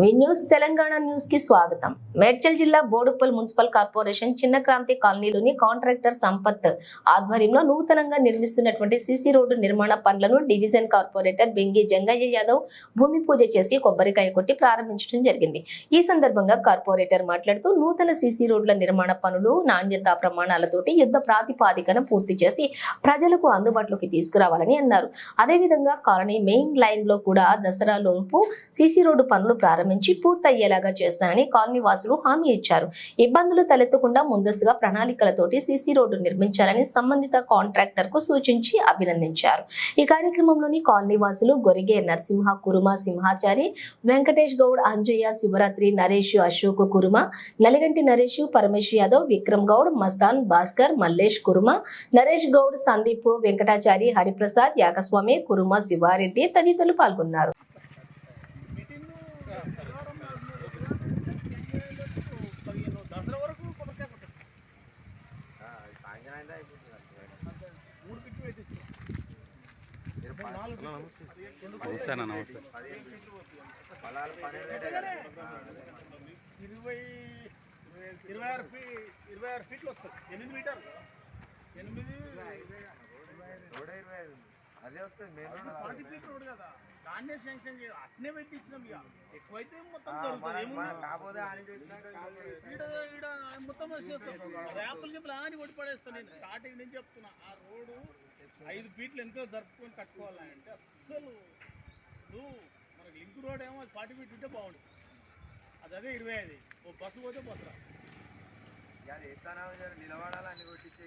వి news Telangana న్యూస్కి స్వాగతం. మేడ్చల్ జిల్లా బోడుప్పల్ మున్సిపల్ కార్పొరేషన్ చిన్న క్రాంతి కాలనీలోని కాంట్రాక్టర్ సంపత్ ఆధ్వర్యంలో నూతనంగా నిర్మిస్తున్నటువంటి సిసి రోడ్డు నిర్మాణ పనులను డివిజన్ కార్పొరేటర్ బెంగి జంగయ్య యాదవ్ భూమి పూజ చేసి కొబ్బరికాయ కొట్టి ప్రారంభించడం జరిగింది. ఈ సందర్భంగా కార్పొరేటర్ మాట్లాడుతూ నూతన సిసి రోడ్ల నిర్మాణ పనులు నాణ్యతా ప్రమాణాలతోటి యుద్ధ ప్రాతిపాదికన పూర్తి చేసి ప్రజలకు అందుబాటులోకి తీసుకురావాలని అన్నారు. అదేవిధంగా కాలనీ మెయిన్ లైన్లో కూడా దసరా లోపు సీసీ రోడ్డు పనులు ప్రారంభించి పూర్తయ్యేలాగా చేస్తానని కాలనీ వాసులు హామీ ఇచ్చారు. ఇబ్బందులు తలెత్తకుండా ముందస్తుగా ప్రణాళికలతోటి సీసీ రోడ్డు నిర్మించాలని సంబంధిత కాంట్రాక్టర్కు సూచించి అభినందించారు. ఈ కార్యక్రమంలోని కాలనీ వాసులు గొరిగే నరసింహ కురుమ సింహాచారి వెంకటేష్ గౌడ్ అంజయ్య శివరాత్రి నరేష్ అశోక్ కురుమ నలిగంటి నరేష్ పరమేశ్ యాదవ్ విక్రమ్ గౌడ్ మస్తాన్ భాస్కర్ మల్లేష్ కురుమ నరేష్ గౌడ్ సందీప్ వెంకటాచారి హరిప్రసాద్ యాకస్వామి కురుమ శివారెడ్డి తదితరులు పాల్గొన్నారు. పదిహేను దసరా వరకు కొబ్బరికాయ కొట్టేస్తాం మూడు పిట్లు పెట్టిస్తాం నాలుగు నమస్తే అన్న నమస్తే. ఇరవై ఇరవై ఆరు ఫీ ఇరవై ఆరు ఫీట్లు వస్తుంది ఎనిమిది మీటర్లు. ఎనిమిది అదే వస్తుంది ఫార్టీ ఫీట్ రోడ్. కదా. దాన్నే శాంక్షన్ చేయాలి అట్నే పెట్టించినాం ఇక. ఎక్కువైతే మొత్తం జరుగుతుంది. కాకపోతే మొత్తం వచ్చేస్తాం ర్యాపులు గిప్పులు అని కొట్టి పడేస్తాను నేను స్టార్టింగ్ నుంచి చెప్తున్నా ఆ రోడ్డు ఐదు ఫీట్లు ఎంతో జరుపుకొని కట్టుకోవాలంటే అస్సలు ఇప్పుడు మనకి లింక్ రోడ్ ఏమో అది ఫార్టీ ఫీట్ ఉంటే బాగుంటుంది అది అదే ఇరవై ఐదు. ఓ బస్సు పోతే బస్సు రా అది ఎత్తానా నిలబడాలి అన్ని కొట్టించే